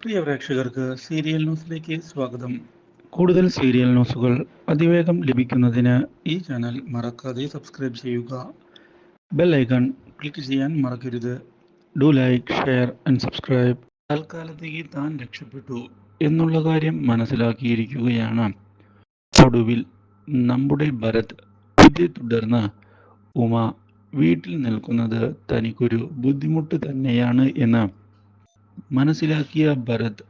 പ്രിയ പ്രേക്ഷകർക്ക് സീരിയൽ ന്യൂസിലേക്ക് സ്വാഗതം. കൂടുതൽ സീരിയൽ ന്യൂസുകൾ അതിവേഗം ലഭിക്കുന്നതിന് ഈ ചാനൽ മറക്കാതെ സബ്സ്ക്രൈബ് ചെയ്യുക. ബെൽ ഐക്കൺ ക്ലിക്ക് ചെയ്യാൻ മറക്കരുത്. Do like share and subscribe. തൽക്കാലത്തേക്ക് താൻ രക്ഷപ്പെട്ടു എന്നുള്ള കാര്യം മനസ്സിലാക്കിയിരിക്കുകയാണ്. ഒടുവിൽ നമ്മുടെ ഭരത് ഇതേ തുടർന്ന് ഉമ വീട്ടിൽ നിൽക്കുന്നത് തനിക്കൊരു ബുദ്ധിമുട്ട് തന്നെയാണ് എന്ന് മനസ്സിലാക്കിയ ഭരത്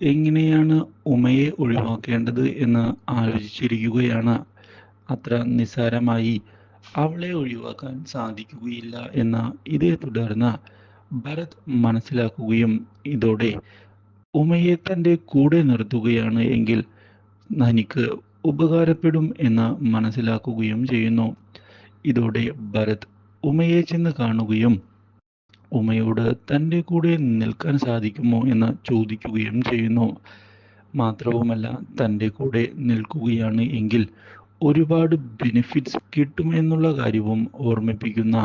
എങ്ങനെയാണ് ഉമയെ ഒഴിവാക്കേണ്ടത് എന്ന് ആലോചിച്ചിരിക്കുകയാണ്. അത്ര നിസ്സാരമായി അവളെ ഒഴിവാക്കാൻ സാധിക്കുകയില്ല എന്ന ഇതേ തുടർന്ന് ഭരത് മനസ്സിലാക്കുകയും ഇതോടെ ഉമയെ തന്റെ കൂടെ നിർത്തുകയാണ് എങ്കിൽ തനിക്ക് ഉപകാരപ്പെടും എന്ന് മനസ്സിലാക്കുകയും ചെയ്യുന്നു. ഇതോടെ ഭരത് ഉമയെ ചെന്ന് കാണുകയും ഉമയോട് തന്റെ കൂടെ നിൽക്കാൻ സാധിക്കുമോ എന്ന് ചോദിക്കുകയും ചെയ്യുന്നു. മാത്രവുമല്ല തന്റെ കൂടെ നിൽക്കുകയാണ് എങ്കിൽ ഒരുപാട് ബെനിഫിറ്റ്സ് കിട്ടുമെന്നുള്ള കാര്യവും ഓർമ്മിപ്പിക്കുന്ന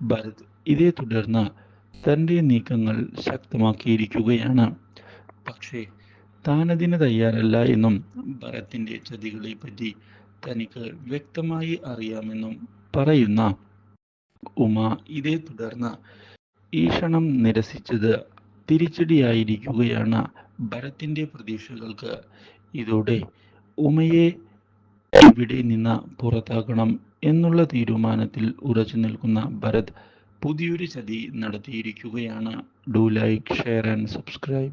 ഭരത് ഇതേ തുടർന്ന് തന്റെ നീക്കങ്ങൾ ശക്തമാക്കിയിരിക്കുകയാണ്. പക്ഷേ താനതിന് തയ്യാറല്ല എന്നും ഭരത്തിന്റെ ചതികളെ പറ്റി തനിക്ക് വ്യക്തമായി അറിയാമെന്നും പറയുന്ന ഉമ ഇതേ തുടർന്ന് ഈ ക്ഷണം നിരസിച്ചത് തിരിച്ചടിയായിരിക്കുകയാണ് ഭരത്തിന്റെ പ്രതീക്ഷകൾക്ക്. ഇതോടെ ഉമയെ ഇവിടെ നിന്ന് പുറത്താക്കണം എന്നുള്ള തീരുമാനത്തിൽ ഉറച്ചു നിൽക്കുന്ന ഭരത് പുതിയൊരു ചതി നടത്തിയിരിക്കുകയാണ്. Do like share and subscribe